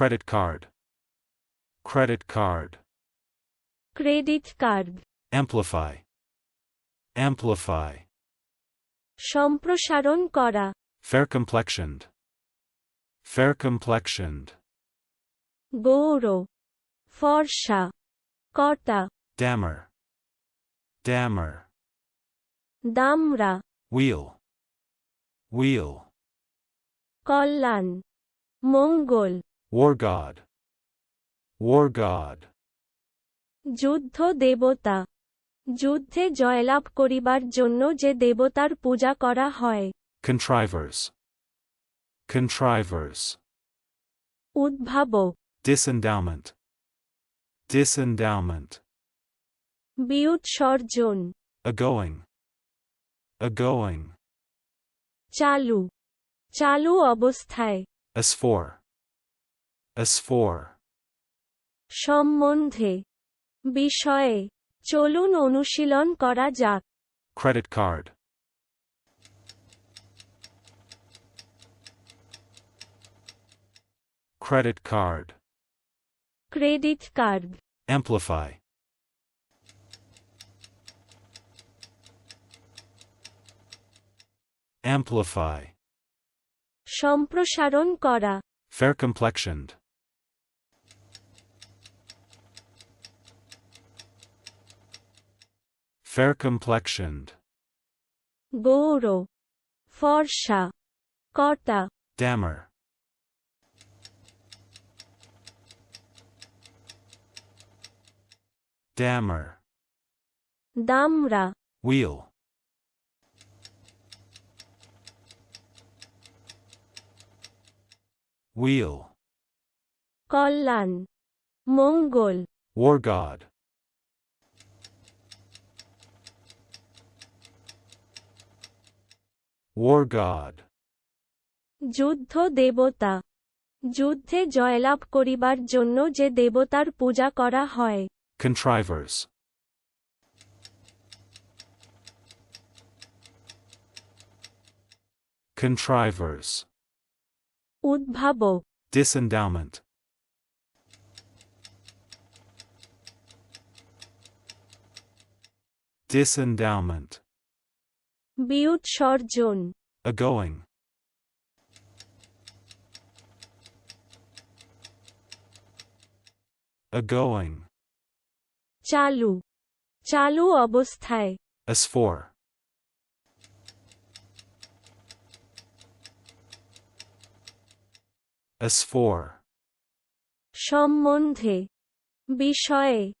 credit card, credit card, credit card amplify, amplify, সম্প্রসারণ করা fair complexioned, fair complexioned, Gour ফর্সা কটা dammer, dammer, দামরা wheel, wheel, কল্যাণ মঙ্গল war god, war god, যুদ্ধ দেবতা যুদ্ধে জয়লাভ করিবার জন্য যে দেবতার পূজা করা হয় contrivers, contrivers, উদ্ভাবক disendowment, disendowment, বিউৎসর্জন agoing, agoing, চালু চালু অবস্থায় as for, as for, সম্বন্ধে বিষয়ে চলুন অনুশীলন করা যাক credit card, credit card, credit card amplify, amplify, সম্প্রসারণ করা fair complexioned, Fair complexioned. Goro. Forsha. Kota. Dammer. Dammer. Damra. Wheel. Wheel. Kollan. Mongol. War god. War god, যুদ্ধ দেবতা যুদ্ধে জয়লাভ করিবার জন্য যে দেবতার পূজা করা হয় contrivers, contrivers, উদ্ভাবক disendowment, disendowment, বিউৎসর্জন agoing, agoing, চালু। চালু অবস্থায়। As for, as for, সম্বন্ধে। বিষয়ে।